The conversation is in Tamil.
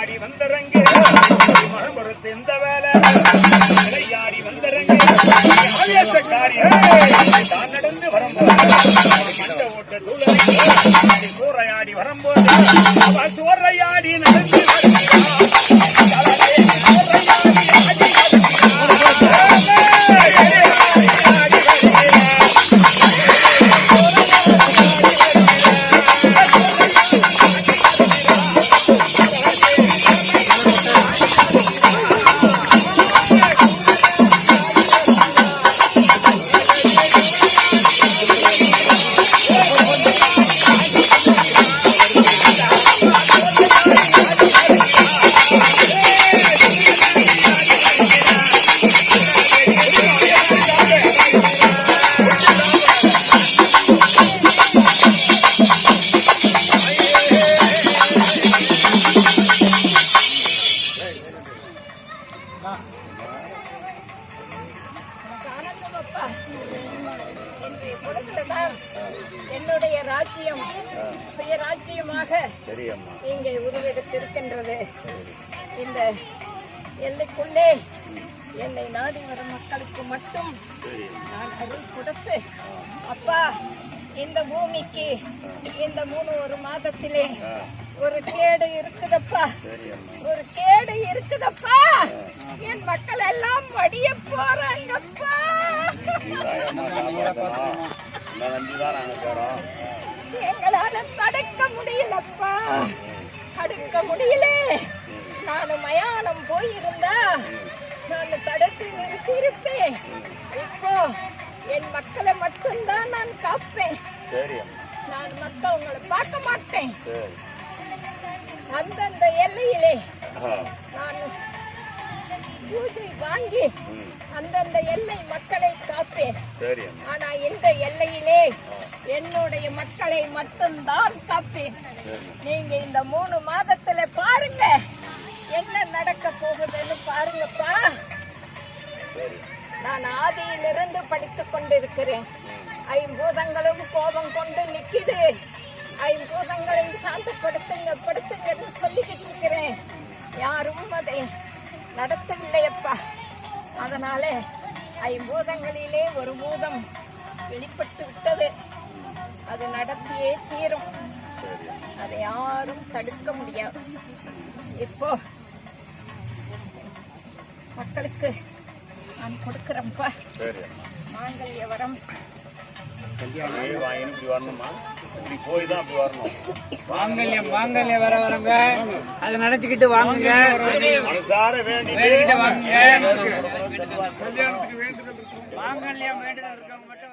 விளையாடி வந்தரங்கே மரம்புறத்து எந்த வேலை. விளையாடி வந்தரங்கே தான் நடந்து வரும்போது. ஓட்ட சூழலை. சூறையாடி வரும்போது. சூறையாடி நடந்து பொழுதுலதான் என்னுடைய ராஜ்யம் சுயராஜ்யமாக இங்கே உருவெடுத்திருக்கின்றது. இந்த எல்லைக்குள்ளே என்னை நாடி வரும் மக்களுக்கு மட்டும் நான் அருள் கொடுத்து அப்பா இந்த பூமிக்கு இந்த மூணு ஒரு மாதத்திலே ஒரு கேடு இருக்குதப்பா. ஒரு கேடு இருக்குதப்பா. என் மக்கள் எல்லாம் மடிய போறாங்கப்பா. போறோம் எங்களால தடுக்க முடியலப்பா. தடுக்க முடியல. நான் மயானம் போயிருந்தா. நான் தடுத்து நிறுத்தியிருப்பேன். இப்போ என் மக்களை மட்டும்தான் நான் காப்பேன். நான் மத்தவங்களை பார்க்க மாட்டேன். அந்தந்த எல்லையிலே நான் பூஜை வாங்கி அந்தந்த எல்லை மக்களை காப்பேன். ஆனா இந்த எல்லையிலே என்னுடைய மக்களை மட்டும்தான் காப்பேன். நீங்க இந்த மூணு மாதத்துல பாருங்க என்ன நடக்க போகுதுன்னு பாருங்கப்பா. நான் ஆதியிலிருந்து படித்துக் கொண்டிருக்கிறேன். ஐம்பூதங்களும் கோபம் கொண்டு நிக்குது. ஐம்பூதங்களை சாந்தப்படுத்துங்க படுத்துங்கன்னு சொல்லிக்கிட்டு இருக்கிறேன். யாரும் அதை நடத்தவில்லையப்பா. அதனால ஐம்பூதங்களிலே ஒரு பூதம் வெளிப்பட்டு விட்டது. அது நடத்தியே தீரும். அதை யாரும் தடுக்க முடியாது. இப்போ மக்களுக்கு நான் கொடுக்கிறேன்ப்பா. மாங்கல்ய வரம். வாங்கின்னு இப்படி வரணுமா? இப்படி போய் தான் அப்படி வரணும் மாங்கல்யம் மாங்கல்யம் வர வரங்க. அதை நினைச்சுக்கிட்டு வாங்குங்க. மனசார வேண்டிட்டு வாங்குங்க. மாங்கல்யம் வேண்டுதல் இருக்கவங்க மட்டும்